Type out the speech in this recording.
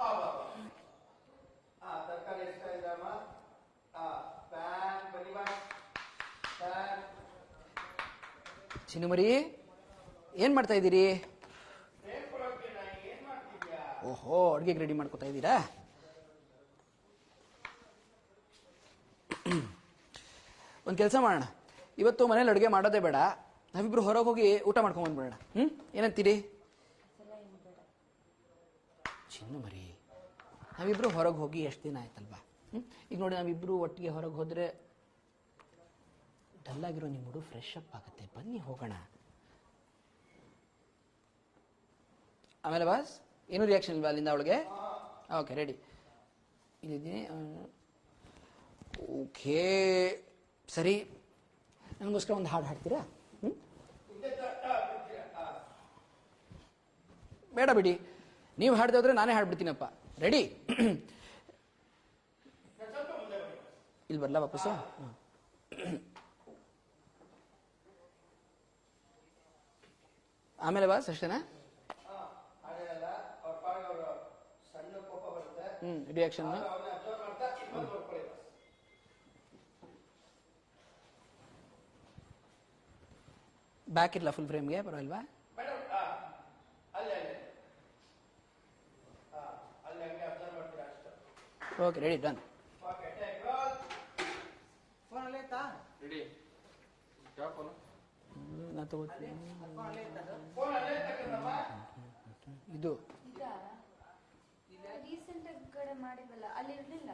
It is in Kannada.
ಆ ಬಾ ಬಾ. ಆ ತರಕಾರಿ ಎಷ್ಟ ಇಲ್ಲಮ್ಮ ಆ, ಪ್ಯಾನ್, ಬನ್ನಿ ಬಾ. ಪ್ಯಾನ್. ಚಿನ್ನು ಮರಿ ಏನು ಮಾಡ್ತಾ ಇದ್ದೀರಿ? ಓಹೋ, ಅಡುಗೆಗೆ ರೆಡಿ ಮಾಡ್ಕೊತಾ ಇದ್ದೀರಾ? ಒಂದು ಕೆಲಸ ಮಾಡೋಣ. ಇವತ್ತು ಮನೇಲಿ ಅಡುಗೆ ಮಾಡೋದೇ ಬೇಡ. ನಾವಿಬ್ರು ಹೊರಗೆ ಹೋಗಿ ಊಟ ಮಾಡ್ಕೊಂಡು ಬಂದ್ಬಿಡೋಣ. ಹ್ಞೂ ಏನಂತೀರಿ? ಚಿನ್ನು ಮರಿ. ನಾವಿಬ್ರು ಹೊರಗೆ ಹೋಗಿ ಎಷ್ಟು ದಿನ ಆಯ್ತಲ್ವಾ? ಹ್ಞೂ ಈಗ ನೋಡಿ ನಾವಿಬ್ರು ಒಟ್ಟಿಗೆ ಹೊರಗೆ ಹೋದರೆ ಡಲ್ಲಾಗಿರೋ ನಿಮ್ಮ ಹುಡುಗ ಫ್ರೆಶ್ ಅಪ್ ಆಗುತ್ತೆ. ಬನ್ನಿ ಹೋಗೋಣ. ಆಮೇಲೆ ಬಾಸ್ ಏನೂ ರಿಯಾಕ್ಷನ್ ಇಲ್ವಾ ಅಲ್ಲಿಂದ ಅವಳಿಗೆ? Okay ready ಇಲ್ಲಿದ್ದೀನಿ. ಓಕೆ ಸರಿ. ನನಗೋಸ್ಕರ ಒಂದು ಹಾಡು ಹಾಡ್ತೀರಾ? ಹ್ಞೂ ಬೇಡ ಬಿಡಿ. ನೀವು ಹಾಡ್ದೋದ್ರೆ ನಾನೇ ಹಾಡ್ಬಿಡ್ತೀನಪ್ಪ. ರೆಡಿ ಇಲ್ಲಿ ಬರಲ್ಲ ವಾಪಸ್ಸು? ಆಮೇಲೆ ಬಾಸ್ ಅಷ್ಟೇನಾ ಹ್ಮ್ ರಿಯಾಕ್ಷನ್ ಬ್ಯಾಕ್ ಇರಲ್ಲ ಫುಲ್ ಫ್ರೇಮ್ಗೆ ಪರವಾಗಿಲ್ವಾ ಮೇಡಮ್ ಹಾ ಅಲ್ಲೇ ಅಲ್ಲೇ ಹಾ ಅಲ್ಲಿ ಹಂಗೆ ಅಬ್ಸರ್ವ್ ಮಾಡ್ತೀರಾ ಅಷ್ಟು ಓಕೆ ರೆಡಿ ಡನ್ ನಾ ತಗೋತೀನಿ. ಇದು. ಇದಾ ರೀಸೆಂಟ್ ಆಗಿ ಕಡೆ ಮಾಡಿದ್ವಲ್ಲ ಅಲ್ಲಿ ಇರ್ಲಿಲ್ಲ.